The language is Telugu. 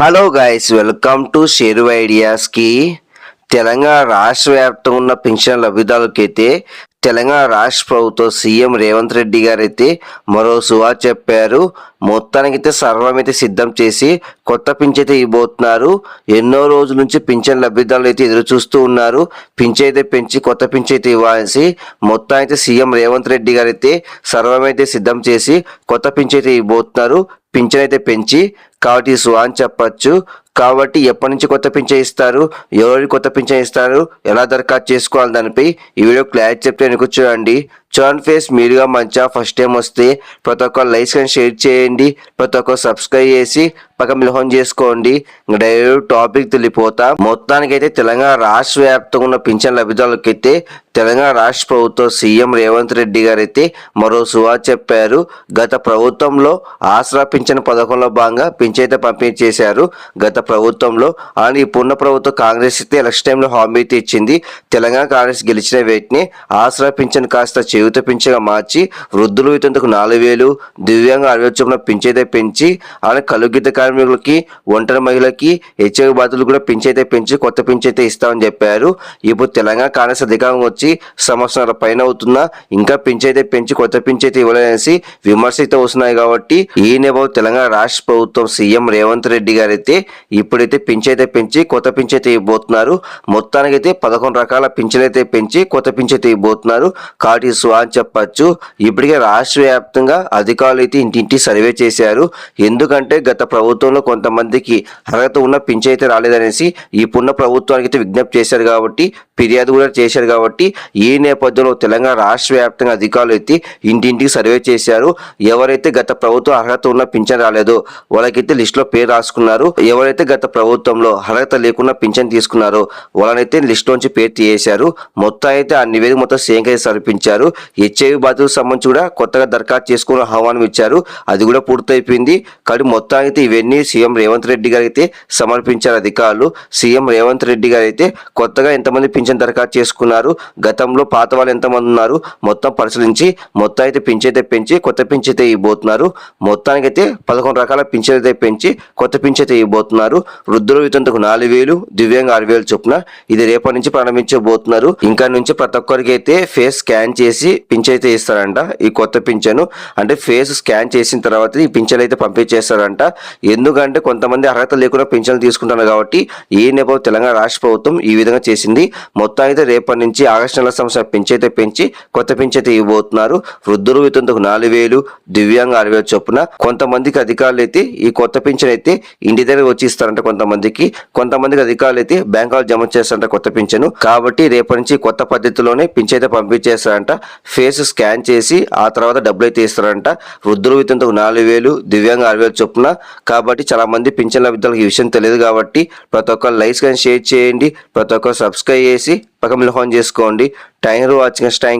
Hello guys welcome to Sheru ఐడియాస్కి Telangana రాష్ట్ర వ్యాప్తంగా ఉన్న పెన్షన్ లబ్ధిదారులకైతే తెలంగాణ రాష్ట్ర ప్రభుత్వం సీఎం రేవంత్ రెడ్డి గారు అయితే మరో సువా చెప్పారు. మొత్తానికైతే సర్వమైతే సిద్ధం చేసి కొత్త పింఛన్ అయితే ఇవ్వబోతున్నారు. ఎన్నో రోజుల నుంచి పింఛన్ లబ్ధిదారులు అయితే ఎదురు చూస్తూ ఉన్నారు. పింఛన్ అయితే పెంచి కొత్త పింఛన్ అయితే ఇవ్వాల్సి మొత్తం అయితే సీఎం రేవంత్ రెడ్డి గారు అయితే సర్వమైతే సిద్ధం చేసి కొత్త పింఛన్ అయితే ఇవ్వబోతున్నారు. పింఛన్ అయితే పెంచి కాబట్టి సో అని చెప్పచ్చు. కాబట్టి ఎప్పటి నుంచి కొత్త పింఛన్ ఇస్తారు? ఎవరికి కొత్త పింఛన్ ఇస్తారు? ఎలా దరఖాస్తు చేసుకోవాలి దానిపై? ఈ వీడియో క్లారిటీ చెప్తే వెనుక చూడండి చూడండి ఫేస్ మీరుగా మంచిగా ఫస్ట్ టైం వస్తే ప్రతి ఒక్క లైక్స్ కానీ షేర్ చేయండి. ప్రతి ఒక్క సబ్స్క్రైబ్ చేసి పక్క మిలహం చేసుకోండి. డైరెక్ట్ టాపిక్ తెలిపోతా. మొత్తానికైతే తెలంగాణ రాష్ట్ర వ్యాప్తంగా ఉన్న పింఛన్ లబ్ధిదారులకైతే తెలంగాణ రాష్ట్ర ప్రభుత్వం సీఎం రేవంత్ రెడ్డి గారు అయితే మరో సువా చెప్పారు. గత ప్రభుత్వంలో ఆసరా పింఛన్ పథకంలో భాగంగా పింఛన్ అయితే పంపిణీ చేశారు. గత ప్రభుత్వంలో అని ఇప్పుడున్న ప్రభుత్వం కాంగ్రెస్ అయితే ఎలక్షన్ టైంలో హామీ అయితే ఇచ్చింది. తెలంగాణ కాంగ్రెస్ గెలిచిన వేటిని ఆసరా పింఛన్ కాస్త చేయుత పింఛగా మార్చి వృద్ధులు ఇతందుకు నాలుగు వేలు దివ్యాంగ అరవై పింఛైతే పెంచి అలానే కలుగిత కార్మికులకి ఒంటరి మహిళలకి హెచ్ఐవి బాధితులు కూడా పింఛైతే పెంచి కొత్త పింఛైతే ఇస్తామని చెప్పారు. ఇప్పుడు తెలంగాణ కాంగ్రెస్ అధికారం వచ్చి సంవత్సరాల పైన అవుతున్నా ఇంకా పింఛైతే పెంచి కొత్త పింఛైతే ఇవ్వాలనేసి ఇవ్వలేదనేసి విమర్శ అయితే వస్తున్నాయి కాబట్టి ఈ నేపథ్యం తెలంగాణ రాష్ట్ర ప్రభుత్వం సీఎం రేవంత్ రెడ్డి గారు అయితే ఇప్పుడైతే పింఛైతే పెంచి కొత్త పింఛైతే ఇవ్వబోతున్నారు. మొత్తానికైతే పదకొండు రకాల పింఛనైతే అయితే పెంచి కొత్త పింఛైతే ఇవ్వబోతున్నారు. కాబట్టి అని చెప్పచ్చు. ఇప్పటికే రాష్ట్ర వ్యాప్తంగా అధికారులు అయితే ఇంటింటి సర్వే చేశారు. ఎందుకంటే గత ప్రభుత్వంలో కొంతమందికి అర్హత ఉన్న పింఛ అయితే రాలేదనేసి ఇప్పుడున్న ప్రభుత్వానికి అయితే విజ్ఞప్తి చేశారు కాబట్టి ఫిర్యాదు కూడా చేశారు కాబట్టి ఈ నేపథ్యంలో తెలంగాణ రాష్ట్ర వ్యాప్తంగా అధికారులు అయితే ఇంటింటికి సర్వే చేశారు. ఎవరైతే గత ప్రభుత్వం అర్హత ఉన్న పింఛన్ రాలేదో వాళ్ళకైతే లిస్టులో పేరు రాసుకున్నారు. ఎవరైతే గత ప్రభుత్వంలో అర్హత లేకుండా పింఛన్ తీసుకున్నారో వాళ్ళనైతే లిస్ట్ నుంచి పేరు తీయేశారు మొత్తం అయితే ఆ నివేదిక మొత్తం సేకరించి సమర్పించారు. హెచ్ఐవి బాధితులకు సంబంధించి కూడా కొత్తగా దరఖాస్తు చేసుకుని ఆహ్వానం ఇచ్చారు. అది కూడా పూర్తయిపోయింది. కానీ మొత్తం అయితే ఇవన్నీ సీఎం రేవంత్ రెడ్డి గారు అయితే సమర్పించారు అధికారులు. సీఎం రేవంత్ రెడ్డి గారు అయితే కొత్తగా ఎంతమంది పింఛన్ దరఖాస్తు చేసుకున్నారు. గతంలో పాత వాళ్ళు ఎంతమంది ఉన్నారు? మొత్తం పరిశీలించి మొత్తం అయితే పింఛన్ అయితే పెంచి కొత్త పింఛన్ అయితే ఇవ్వబోతున్నారు. మొత్తానికైతే పదకొండు రకాల పింఛన్ అయితే పెంచి కొత్త పింఛన్ అయితే ఇవ్వబోతున్నారు. వృద్ధుల వితంతకు నాలుగు వేలు దివ్యాంగ ఆరు వేలు చొప్పున ఇది రేపటి నుంచి ప్రారంభించబోతున్నారు. ఇంకా నుంచి ప్రతి ఒక్కరికి అయితే ఫేస్ స్కాన్ చేసి పింఛన్ అయితే ఇస్తారంట ఈ కొత్త పింఛను. అంటే ఫేస్ స్కాన్ చేసిన తర్వాత ఈ పింఛన్ అయితే పంపించేస్తారంట. ఎందుకంటే కొంతమంది అర్హత లేకుండా పింఛన్లు తీసుకుంటున్నారు కాబట్టి ఈ నేపథ్యం తెలంగాణ రాష్ట్ర ప్రభుత్వం ఈ విధంగా చేసింది. మొత్తం అయితే రేపటి నుంచి ఆగస్టు నెల సంవత్సరం పెంచైతే పెంచి కొత్త పెంచైతే అయితే ఇవ్వబోతున్నారు. వృద్ధులు వితంతకు నాలుగు వేలు దివ్యాంగ ఆరు వేలు చొప్పున కొంతమందికి అధికారులు అయితే ఈ కొత్త పింఛన్ అయితే ఇంటి దగ్గర వచ్చి ఇస్తారంట కొంతమందికి. కొంతమందికి అధికారులు అయితే బ్యాంకులు జమ చేస్తారంట కొత్త పింఛను. కాబట్టి రేపటి నుంచి కొత్త పద్ధతిలోనే పింఛన్ అయితే పంపించేస్తారంట. ఫేస్ స్కాన్ చేసి ఆ తర్వాత డబ్బులు అయితే ఇస్తారంట. వృద్ధులు వితంతకు నాలుగు వేలు దివ్యాంగ ఆరు వేలు చొప్పున. కాబట్టి చాలా మంది పింఛన్ లబ్ధిదారులకు ఈ విషయం తెలియదు కాబట్టి ప్రతి ఒక్క లైక్స్ కానీ షేర్ చేయండి. ప్రతి ఒక్క సబ్స్క్రైబ్ చేసి పక్క మిల్ చేసుకోండి. Time watching time